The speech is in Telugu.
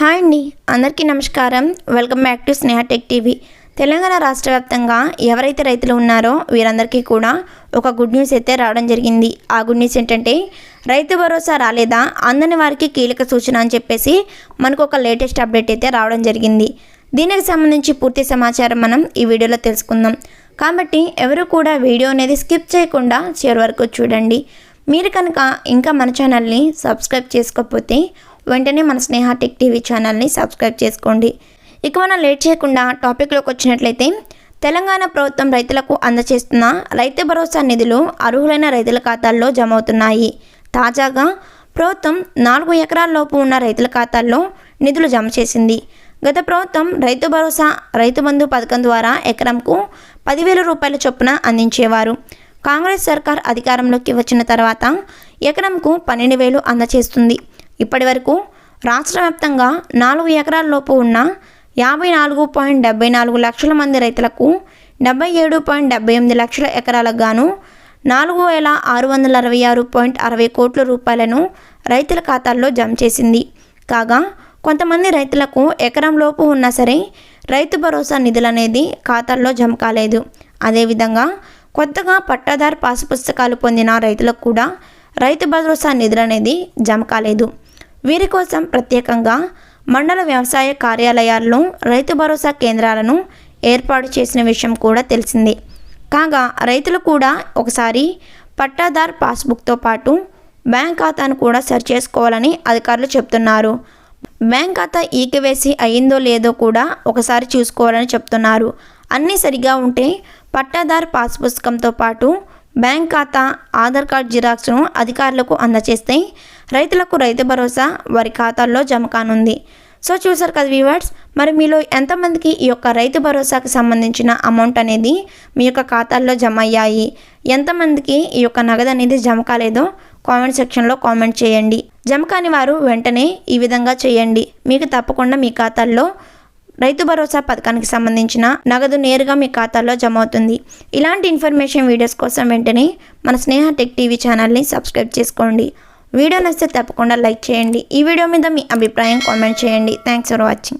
హాయ్ అండి. అందరికీ నమస్కారం. Welcome back to Sneha tech TV. Telangana రాష్ట్ర వ్యాప్తంగా ఎవరైతే రైతులు ఉన్నారో వీరందరికీ కూడా ఒక గుడ్ న్యూస్ అయితే రావడం జరిగింది. ఆ గుడ్ న్యూస్ ఏంటంటే రైతు భరోసా రాలేదా? అందని వారికి కీలక సూచన అని చెప్పేసి మనకు ఒక లేటెస్ట్ అప్డేట్ అయితే రావడం జరిగింది. దీనికి సంబంధించి పూర్తి సమాచారం మనం ఈ వీడియోలో తెలుసుకుందాం. కాబట్టి ఎవరు కూడా వీడియో అనేది స్కిప్ చేయకుండా చివరి వరకు చూడండి. మీరు కనుక ఇంకా మన ఛానల్ని సబ్స్క్రైబ్ చేసుకోకపోతే వెంటనే మన స్నేహ టెక్ టీవీ ఛానల్ని సబ్స్క్రైబ్ చేసుకోండి. ఇక మనం లేట్ చేయకుండా టాపిక్లోకి వచ్చినట్లయితే తెలంగాణ ప్రభుత్వం రైతులకు అందజేస్తున్న రైతు భరోసా నిధులు అర్హులైన రైతుల ఖాతాల్లో జమ అవుతున్నాయి తాజాగా ప్రభుత్వం నాలుగు ఎకరాల్లోపు ఉన్న రైతుల ఖాతాల్లో నిధులు జమ చేసింది. గత ప్రభుత్వం రైతు భరోసా రైతు బంధు పథకం ద్వారా ఎకరంకు పదివేల రూపాయల చొప్పున అందించేవారు. కాంగ్రెస్ సర్కార్ అధికారంలోకి వచ్చిన తర్వాత ఎకరంకు పన్నెండు వేలు అందచేస్తుంది. ఇప్పటి వరకు రాష్ట్ర వ్యాప్తంగా నాలుగు ఎకరాల లోపు ఉన్న యాభై నాలుగు పాయింట్ డెబ్బై నాలుగు లక్షల మంది రైతులకు డెబ్బై ఏడు పాయింట్ డెబ్బై ఎనిమిది లక్షల ఎకరాలకు గాను నాలుగు వేల ఆరు వందల అరవై ఆరు పాయింట్ అరవై కోట్ల రూపాయలను రైతుల ఖాతాల్లో జమ చేసింది. కాగా కొంతమంది రైతులకు ఎకరం లోపు ఉన్నా సరే రైతు భరోసా నిధులు అనేది ఖాతాల్లో జమ కాలేదు. అదేవిధంగా కొత్తగా పట్టాదారు పాసు పుస్తకాలు పొందిన రైతులకు కూడా రైతు భరోసా నిధులు అనేది జమ కాలేదు. వీరి కోసం ప్రత్యేకంగా మండల వ్యవసాయ కార్యాలయాల్లో రైతు భరోసా కేంద్రాలను ఏర్పాటు చేసిన విషయం కూడా తెలిసిందే. కాగా రైతులు కూడా ఒకసారి పట్టాదార్ పాస్బుక్తో పాటు బ్యాంక్ ఖాతాను కూడా సరి చేసుకోవాలని అధికారులు చెప్తున్నారు. బ్యాంక్ ఖాతా ఈకివేసి అయిందో లేదో కూడా ఒకసారి చూసుకోవాలని చెప్తున్నారు. అన్నీ సరిగా ఉంటే పట్టాదార్ పాస్ పుస్తకంతో పాటు బ్యాంక్ ఖాతా ఆధార్ కార్డ్ జిరాక్స్ను అధికారులకు అందజేస్తే రైతులకు రైతు భరోసా వారి ఖాతాల్లో జమ కానుంది. సో చూసారు కదా వ్యూవర్స్ మరి మీలో ఎంతమందికి ఈ యొక్క రైతు భరోసాకు సంబంధించిన అమౌంట్ అనేది మీ యొక్క ఖాతాల్లో జమ అయ్యాయి? ఎంతమందికి ఈ యొక్క నగదు అనేది జమ కాలేదో? కామెంట్ సెక్షన్లో కామెంట్ చేయండి. జమ కాని వారు వెంటనే ఈ విధంగా చేయండి. మీకు తప్పకుండా మీ ఖాతాల్లో రైతు భరోసా పథకానికి సంబంధించిన నగదు నేరుగా మీ ఖాతాలో జమ అవుతుంది ఇలాంటి ఇన్ఫర్మేషన్ వీడియోస్ కోసం వెంటనే మన స్నేహ టెక్ టీవీ ఛానల్ని సబ్స్క్రైబ్ చేసుకోండి. వీడియో నచ్చితే తప్పకుండా లైక్ చేయండి. ఈ వీడియో మీద మీ అభిప్రాయం కామెంట్ చేయండి. Thanks for watching